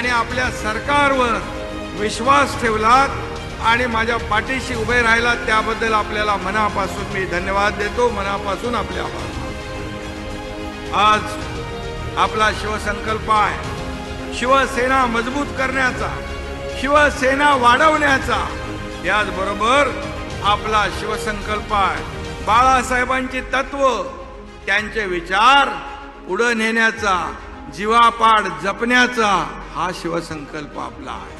आणि आपल्या सरकारवर विश्वास ठेवलात आणि माझ्या पाठीशी उभे राहिलात त्याबद्दल आपल्याला मनापासून मी धन्यवाद देतो. मनापासून आपले आभार आज आपला शिवसंकल्प आहे. शिवसेना मजबूत करण्याचा शिवसेना वाढवण्याचा त्याचबरोबर आपला शिवसंकल्प आहे. बाळासाहेबांची तत्व त्यांचे विचार पुढं नेण्याचा जीवापाड जपण्याचा हा शिवसंकल्प आपला आहे.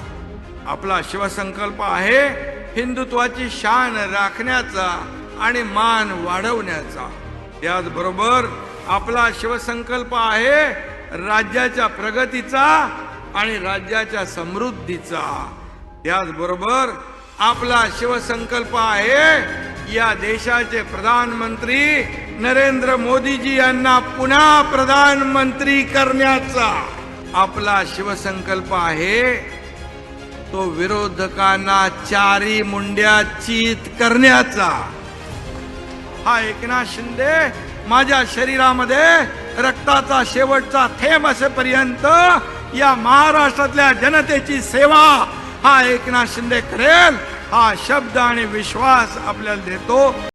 आपला शिवसंकल्प आहे हिंदुत्वाची शान राखण्याचा आणि मान वाढवण्याचा. त्याचबरोबर आपला शिवसंकल्प आहे राज्याच्या प्रगतीचा आणि राज्याच्या समृद्धीचा. त्याचबरोबर आपला शिवसंकल्प आहे या देशाचे प्रधानमंत्री नरेंद्र मोदीजी यांना पुन्हा प्रधानमंत्री करण्याचा. आपला शिवसंकल्प आहे तो विरोधकांना चारी मुंड्या चित करण्याचा. हा एकनाथ शिंदे माझ्या शरीरामध्ये रक्ताचा शेवटचा थेंब असेपर्यंत या महाराष्ट्रातल्या जनतेची सेवा हा एकनाथ शिंदे करेल हा शब्द आणि विश्वास आपल्याला देतो.